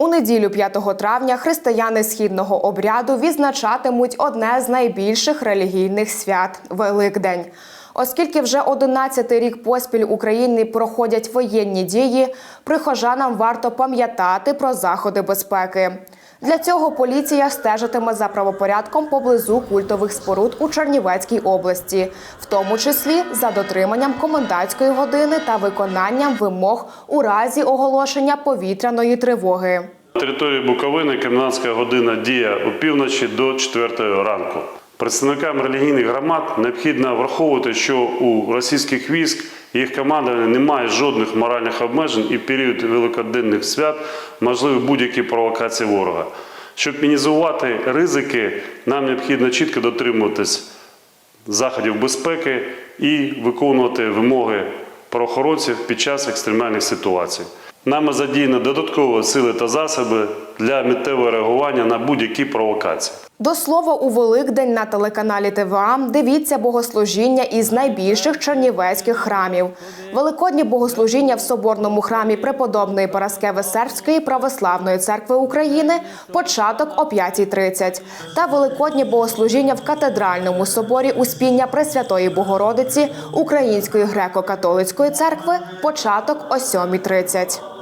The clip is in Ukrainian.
У неділю 5 травня християни східного обряду відзначатимуть одне з найбільших релігійних свят Великдень. Оскільки вже 11-й рік поспіль України проходять воєнні дії, прихожанам варто пам'ятати про заходи безпеки. Для цього поліція стежитиме за правопорядком поблизу культових споруд у Чернівецькій області, в тому числі за дотриманням комендантської години та виконанням вимог у разі оголошення повітряної тривоги. На території Буковини комендантська година діє опівночі до 4 ранку. Представникам релігійних громад необхідно враховувати, що у російських військ їх командування немає жодних моральних обмежень і в період великоденних свят можливі будь-які провокації ворога. Щоб мінізувати ризики, нам необхідно чітко дотримуватись заходів безпеки і виконувати вимоги правоохоронців під час екстремальних ситуацій. Нами задіяно додаткові сили та засоби для миттєвого реагування на будь-які провокації. До слова, у Великдень на телеканалі ТВА дивіться богослужіння із найбільших чернівецьких храмів. Великодні богослужіння в соборному храмі преподобної Параскеви Сербської православної церкви України початок о 5.30. Та великодні богослужіння в катедральному соборі Успіння Пресвятої Богородиці Української греко-католицької церкви початок о 7.30.